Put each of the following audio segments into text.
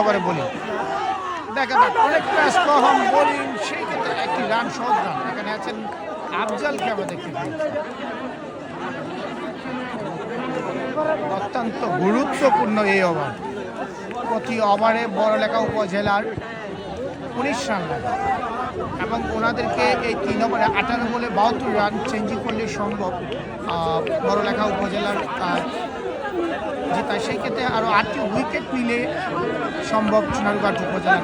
ওভারে বলি। দেখা যাক অনেকটা স্কহম বোলিং, সেই ক্ষেত্রে একটি রান সহজ রান। এখানে আছেন আফজালকে আমরা দেখতে পেয়েছি। অত্যন্ত গুরুত্বপূর্ণ এই ওভার। প্রতি ওভারে বড়লেখা উপজেলার উনিশ রান লাগে। এবং ওনাদেরকে এই তিন ওভারে আঠারো বলে বাহাত্তর রান চেঞ্জিং করলে সম্ভব বড়লেখা উপজেলার আহ, জেতা সেই ক্ষেত্রে আরও আটটি উইকেট নিলে সম্ভব সোনারঘাট উপজেলার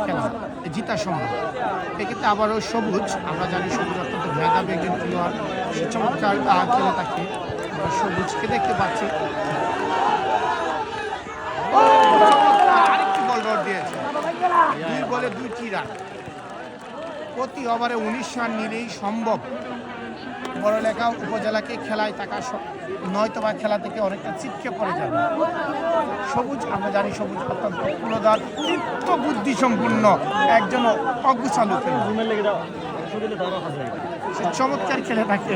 খেলা। জিতা সম্ভব। এক্ষেত্রে আবারও সবুজ আমরা জানি সবুজ অত্যন্ত মেধাবী একজন খেলোয়াড়। সে চমৎকার খেলে থাকে সবুজকে দেখতে পাচ্ছি। আরেকটি বল দিয়েছে। দুই বলে দুইটি রান। প্রতি ওভারে উনিশ রান নিলেই সম্ভব। বড়লেখা উপজেলাকে খেলায় থাকা নয়তো বা খেলা থেকে অনেকটা ছিটকে পড়ে যাবে। সবুজ, আমরা জানি সবুজ অত্যন্ত পুরোদার তীর্থ বুদ্ধি সম্পূর্ণ একজন অগুচালু সে চমৎকার খেলে থাকে,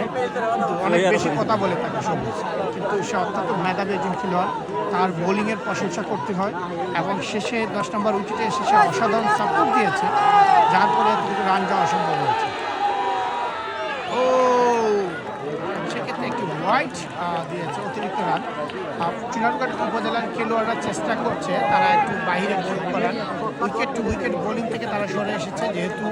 কিন্তু অনেক বেশি কথা বলে থাকে সবুজ। কিন্তু সে অত্যন্ত মেধাবী একজন খেলোয়াড়, তার বোলিংয়ের প্রশংসা করতে হয় এবং শেষে দশ নম্বর উইকেটে এসে সে অসাধারণ সাপোর্ট দিয়েছে, যার ফলে এতটুকু রান যাওয়া সম্ভব হয়েছে ও সেক্ষেত্রে একটি হোয়াইট দিয়েছে অতিরিক্ত রান চুনারঘাট উপজেলার খেলোয়াড়রা চেষ্টা করছে, তারা একটু বাইরে বোলিং করার। উইকেট টু উইকেট বোলিং থেকে তারা সরে এসেছে, যেহেতু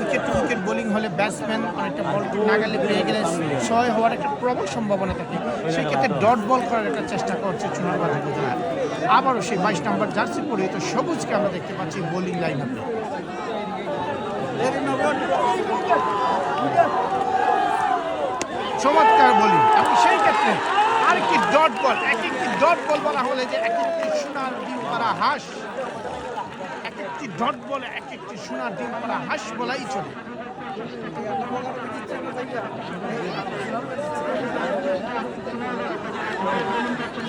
উইকেট টু উইকেট বোলিং হলে ব্যাটসম্যান অনেকটা বল নাগালে পেয়ে গেলে ছয় হওয়ার একটা প্রবল সম্ভাবনা থাকে। সেক্ষেত্রে ডট বল করার একটা চেষ্টা করছে চুনারঘাট উপজেলা। আবারও সেই বাইশ নম্বর জার্সি পরিহিত সবুজকে আমরা দেখতে পাচ্ছি বোলিং লাইন আপে চমৎকার বলি এবং সেই ক্ষেত্রে আরেকটি ডট বল, এক একটি ডট বল বলা হলে যে এক একটি সোনার ডিম পাড়া হাঁস, এক একটি ডট বলে, এক একটি সোনার ডিম পাড়া হাঁস বলাই চলে।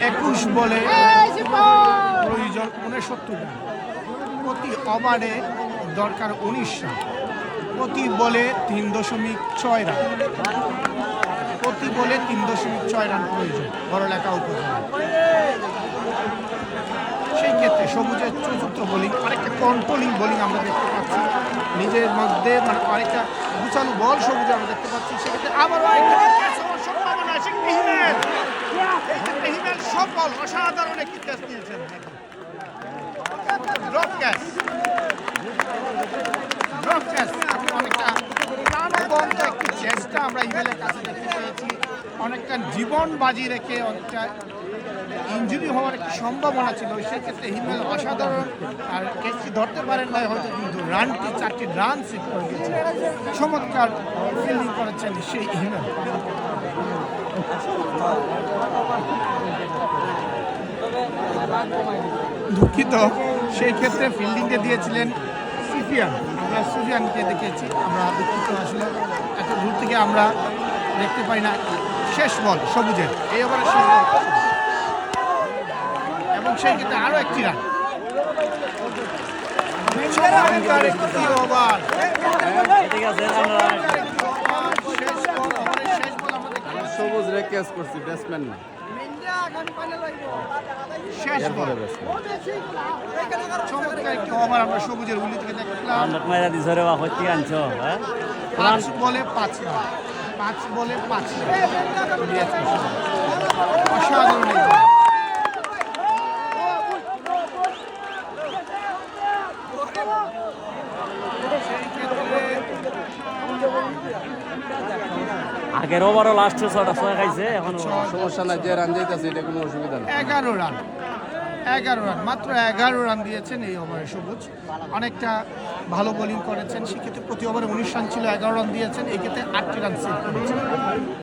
একুশ বলে প্রয়োজন উনসত্তর প্রতি ওভারে দরকার উনিশ রান। প্রতি বলে তিন দশমিক ছয় রান। প্রতি বলে তিন দশমিক ছয় রান প্রয়োজন বড়লেখা উপজেলা। সেই ক্ষেত্রে সবুজের চতুর্থ বোলিং অনেকটা কন্ট্রোলিং বোলিং আমরা দেখতে পাচ্ছি। নিজের মধ্যে মানে অনেকটা গুছালু বল সবুজে আমরা দেখতে পাচ্ছি। সেক্ষেত্রে সফল, অসাধারণ একটি অনেকটা আমরা ইমেলের কাছে দেখতে পেয়েছি, অনেকটা জীবন বাজি রেখে অনেকটা ইঞ্জুরি হওয়ার একটি সম্ভাবনা ছিল। সেক্ষেত্রে হিমেল অসাধারণ। আর ক্যাচটি ধরতে পারেন নাই, হয়তো কিন্তু রানটি, চারটি রান সেট করে দিয়েছে। চমৎকার ফিল্ডিং করেছেন সেই হিমেল দুঃখিত, সেই ক্ষেত্রে ফিল্ডিংকে দিয়েছিলেন সুফিয়ান আমরা সুফিয়ানকে দেখেছি। আমরা দুঃখিত আসলে। এত দূর থেকে আমরা দেখতে পাই না। শেষ বল সবুজের। এই ওভারে শেষ বল। এবং সেই ক্ষেত্রে আরও একটি রান। পাচ্ছি। সবুজ রে ক্যাচ করছি ব্যাটসম্যান না শেষ বল চমৎকার একটি ওভার আমরা সবুজের উলি থেকে দেখলাম মাইরা দিছ রে বা হইতে আনছো হ্যাঁ পাঁচ বলে পাঁচ রান পাঁচ বলে পাঁচ। অসাধারণ। সেই ক্ষেত্রে আগের ওভারও লাস্ট ছটা ছয় খাইছে এখন সমস্যা নাই যে রান যাইতেছে এটা কোনো অসুবিধা নেই। এগারো রান এগারো রান মাত্র এগারো রান দিয়েছেন এই ওভারে সবুজ। অনেকটা ভালো বোলিং করেছেন সেক্ষেত্রে প্রতি ওভারে উনিশ রান ছিল এগারো রান দিয়েছেন এক্ষেত্রে আটটি রান সেভ করেছেন।